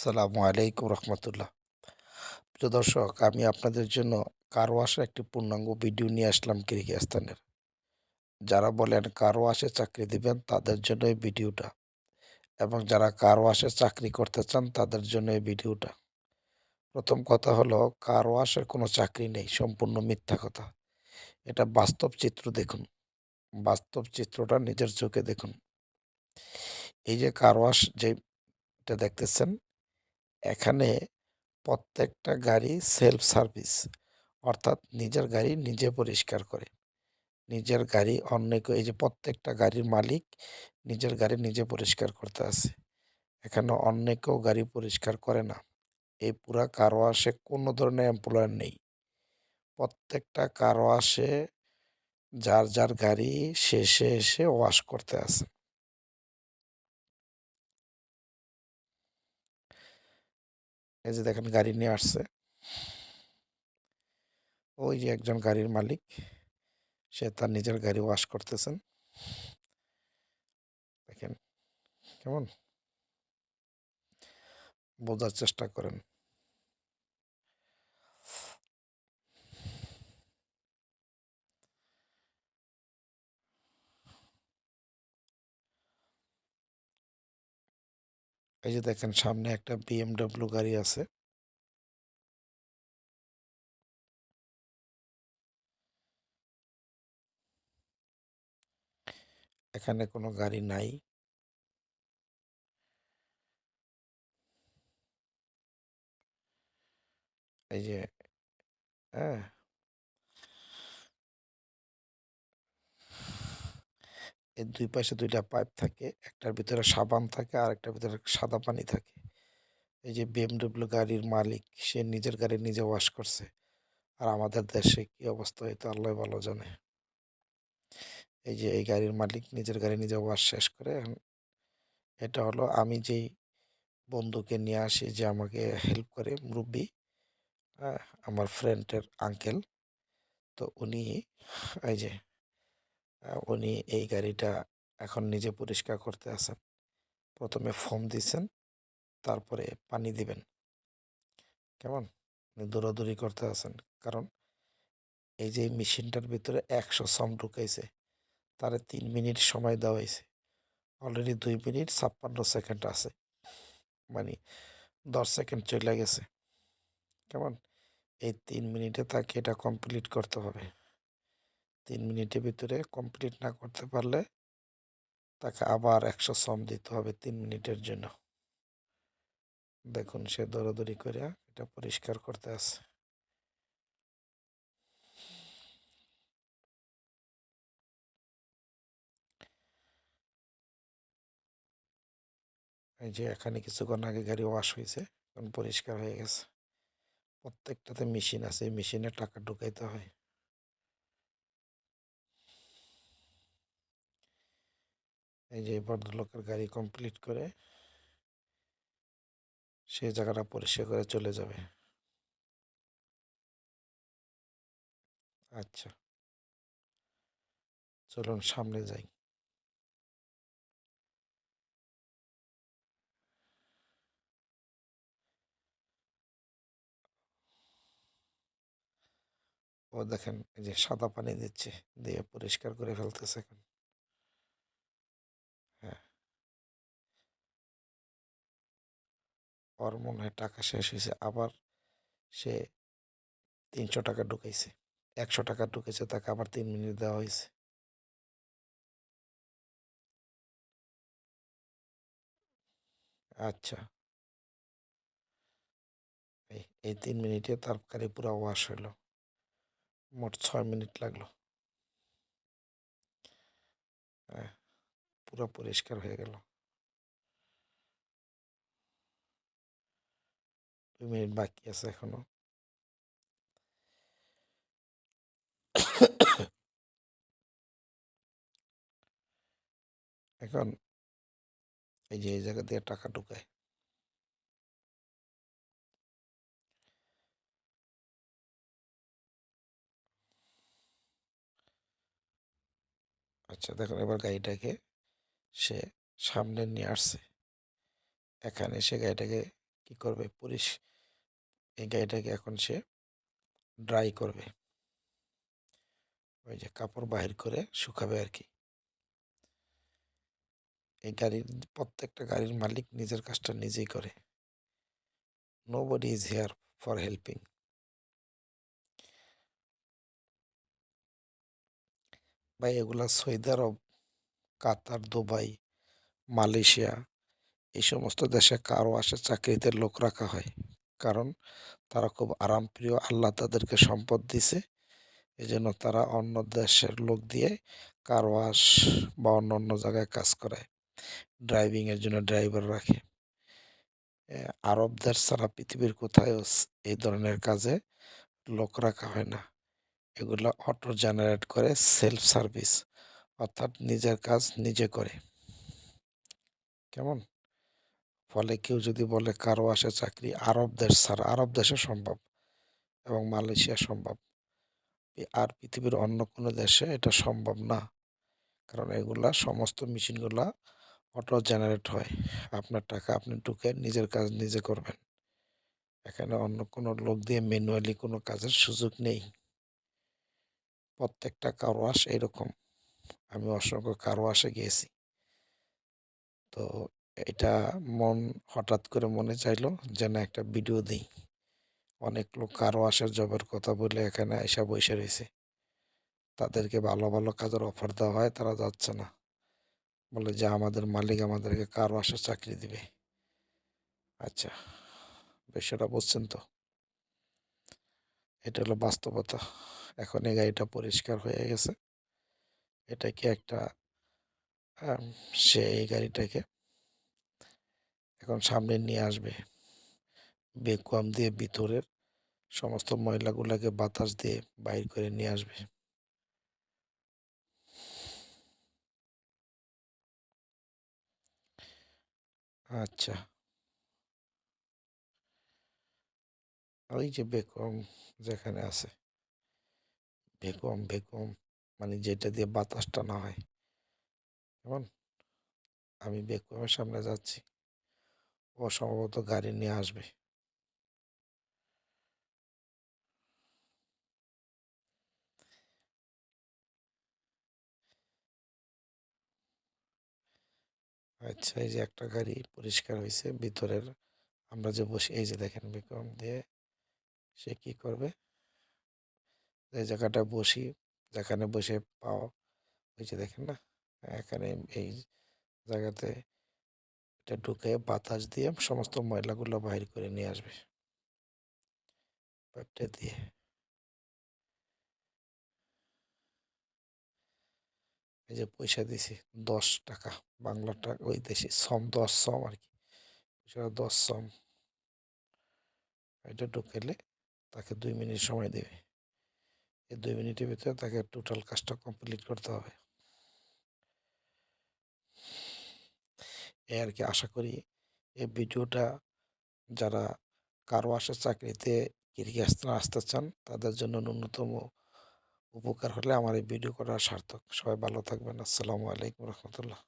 সালামু আলাইকুম রহমতুল্লাহ। প্রিয় দর্শক, আমি আপনাদের জন্য কার ওয়াশের একটি পূর্ণাঙ্গ ভিডিও নিয়ে আসলাম কিরগিজস্তানের যারা বলেন কার ওয়াশে চাকরি দিবেন, তাদের জন্য এই ভিডিওটা। এবং যারা কার ওয়াশে চাকরি করতে চান, তাদের জন্য এই ভিডিওটা। প্রথম কথা হলো, কার ওয়াশের কোনো চাকরি নেই, সম্পূর্ণ মিথ্যা কথা। এটা বাস্তব চিত্র দেখুন। বাস্তব চিত্রটা নিজের চোখে দেখুন। এই যে কার ওয়াশ যেটা দেখতেছেন এখানে প্রত্যেকটা গাড়ি সেলফ সার্ভিস অর্থাৎ নিজের গাড়ি নিজে পরিষ্কার করে। নিজের গাড়ি অন্য এই যে প্রত্যেকটা গাড়ির মালিক নিজের গাড়ি নিজে পরিষ্কার করতে আসে। এখানে অন্য কেউ গাড়ি পরিষ্কার করে না। এই পুরা কার ওয়াশে কোনো ধরনের এমপ্লয়ার নেই। প্রত্যেকটা কার ওয়াশে যার যার গাড়ি শেষে এসে ওয়াশ করতে আছে এই যে দেখেন গাড়ি নিয়ে আসছে। ওই যে একজন গাড়ির মালিক, সে তার নিজের গাড়ি ওয়াশ করতেছেন। দেখেন, কেমন? বোঝার চেষ্টা করেন। এই যে দেখেন সামনে একটা বিএমডব্লিউ গাড়ি আছে। এখানে কোনো গাড়ি নাই। এই যে হ্যাঁ? এর দুই পাশে দুইটা পাইপ থাকে, একটার ভিতরে সাবান থাকে আর একটার ভিতরে সাদা পানি থাকে। এই যে বিএমডব্লিউ গাড়ির মালিক, সে নিজের গাড়ি নিজে ওয়াশ করছে। আর আমাদের দেশে কি অবস্থা হয়তো আল্লাহ ভালো জানে। এই যে এই গাড়ির মালিক নিজের গাড়ি নিজে ওয়াশ শেষ করে এটা হলো আমি যেই বন্ধুকে নিয়ে আসি যে আমাকে হেল্প করে, মুরব্বী হ্যাঁ আমার ফ্রেন্ডের আঙ্কেল তো উনি এই যে উনি এই গাড়িটা এখন নিজে পরিষ্কার করতে আছেন। প্রথমে ফোম দিছেন, তারপরে পানি দিবেন। কেমন? দৌড়াদৌড়ি করতে আছেন। কারণ এই যে মেশিনটার ভিতরে একশো সম ঢুকাইছে, তারে তিন মিনিট সময় দেওয়া হয়েছে অলরেডি দুই মিনিট ছাপ্পান্ন সেকেন্ড আছে। মানে দশ সেকেন্ড চলে গেছে। কেমন? এই তিন মিনিটে তাকে এটা কমপ্লিট করতে হবে। তিন মিনিটের ভিতরে কমপ্লিট না করতে পারলে তাকে আবার একশো সম দিতে হবে তিন মিনিটের জন্য। দেখুন, সে দৌড়াদৌড়ি করে এটা পরিষ্কার করতে আছে। এই যে এখানে কিছুক্ষণ আগে গাড়ি ওয়াশ হয়েছে, এখন পরিষ্কার হয়ে গেছে। প্রত্যেকটাতে মেশিন আছে মেশিনে টাকা ঢুকাইতে হয়। এই যে ভদ্রলোকের গাড়ি কমপ্লিট করে সে জায়গাটা পরিষ্কার করে চলে যাবে। আচ্ছা। চলুন সামনে যাই। ও দেখেন, এই যে সাদা পানি দিচ্ছে, দিয়ে পরিষ্কার করে ফেলতেছে এখন। ওর মনে হয় টাকা শেষ হয়েছে আবার সে তিনশো টাকা ঢুকাইছে। একশো টাকা ঢুকেছে, তাকে আবার তিন মিনিট দেওয়া হয়েছে আচ্ছা। এই তিন মিনিটে তরকারি পুরো ওয়াশ হলো মোট ছয় মিনিট লাগল। পুরো পরিষ্কার হয়ে গেল। দুই মিনিট বাকি আছে এখনও এখন এই যে এই জায়গা দিয়ে টাকা ঢুকায় আচ্ছা দেখুন এবার গাড়িটাকে সে সামনে নিয়ে আসছে এখানে সে গাড়িটাকে কি করবে পরিস এই গাড়িটাকে এখন সে ড্রাই করবে। ওই যে কাপড় বাহির করে শুকাবে আর কি এই গাড়ির, প্রত্যেকটা গাড়ির মালিক নিজের কাজটা নিজেই করে। Nobody is here for helping ভাই, এগুলা Saudi Arab, Qatar, Dubai, Malaysia, এই সমস্ত দেশে কারও আসে চাকরিতে লোক রাখা হয়। কারণ তারা খুব আরামপ্রিয়, আল্লাহ তাদেরকে সম্পদ দিছে। এই জন্য তারা অন্য দেশের লোক দিয়ে কার ওয়াশ বা অন্য অন্য জায়গায় কাজ করায় ড্রাইভিংয়ের জন্য ড্রাইভার রাখে। আরব দেশ ছাড়া পৃথিবীর কোথায়ও এই ধরনের কাজে লোক রাখা হয় না। এগুলো অটো জেনারেট করে সেলফ সার্ভিস অর্থাৎ নিজের কাজ নিজে করে। কেমন? ফলে কেউ যদি বলে কারও আসে চাকরি, আরব দেশ ছাড়া, আরব দেশে সম্ভব এবং মালয়েশিয়া সম্ভব। আর পৃথিবীর অন্য কোনো দেশে এটা সম্ভব না। কারণ এগুলা সমস্ত মেশিনগুলা অটো জেনারেট হয়। আপনার টাকা আপনি ঢুকে নিজের কাজ নিজে করবেন। এখানে অন্য কোনো লোক দিয়ে ম্যানুয়ালি কোনো কাজের সুযোগ নেই। প্রত্যেকটা কারওয়াশ এরকম। আমি অসংখ্য কারওয়াশে গিয়েছি। তো এটা মন হঠাৎ করে মনে চাইলো যে না একটা ভিডিও দিই। অনেক লোক কারওয়াশের জবের কথা বলে এখানে এসে বসে রয়েছে। তাদেরকে ভালো ভালো কাজের অফার দেওয়া হয়, তারা যাচ্ছে না। বলে যে আমাদের মালিক আমাদেরকে কারওয়াশের চাকরি দিবে। আচ্ছা বিষয়টা বুঝছেন তো? এটা হলো বাস্তবতা। এখন এই গাড়িটা পরিষ্কার হয়ে গেছে। এটাকে একটা সে এই গাড়িটাকে এখন সামনে নিয়ে আসবে। বেকুয়াম দিয়ে ভিতরের সমস্ত ময়লাগুলোকে বাতাস দিয়ে বাইর করে নিয়ে আসবে। আচ্ছা। ওই যে বেকম যেখানে আছে বেকম বেকম মানে যেটা দিয়ে বাতাস টানা হয় কেমন? আমি বেকমের সামনে যাচ্ছি। ও সম্ভবত গাড়ি নিয়ে আসবে। আচ্ছা এই যে একটা গাড়ি পরিষ্কার হয়েছে ভিতরের আমরা যে বসে, এই যে দেখেন বিক্রম দিয়ে সে কি করবে? এই জায়গাটা বসি, যেখানে বসে পাও ওই যে দেখেন না? এখানে এই জায়গাতে এটা ঢুকে বাতাস দিয়ে সমস্ত ময়লাগুলো বাহির করে নিয়ে আসবে। দিয়ে। এই যে পয়সা দিছি, দশ টাকা, বাংলা টাকা ওই দেশে সম, দশ সম আর কি। দশ সম। এটা ঢুকেলে তাকে দুই মিনিট সময় দেবে। এই দুই মিনিটের ভিতরে তাকে টোটাল কাজটা কমপ্লিট করতে হবে। এই আর কি আশা করি এই ভিডিওটা যারা কারও আসে চাকরিতে কিরগিজস্তান আসতে চান, তাদের জন্য ন্যূনতম উপকার হলে আমার এই ভিডিও করা সার্থক। সবাই ভালো থাকবেন। আসসালামু আলাইকুম রহমতুল্লাহ।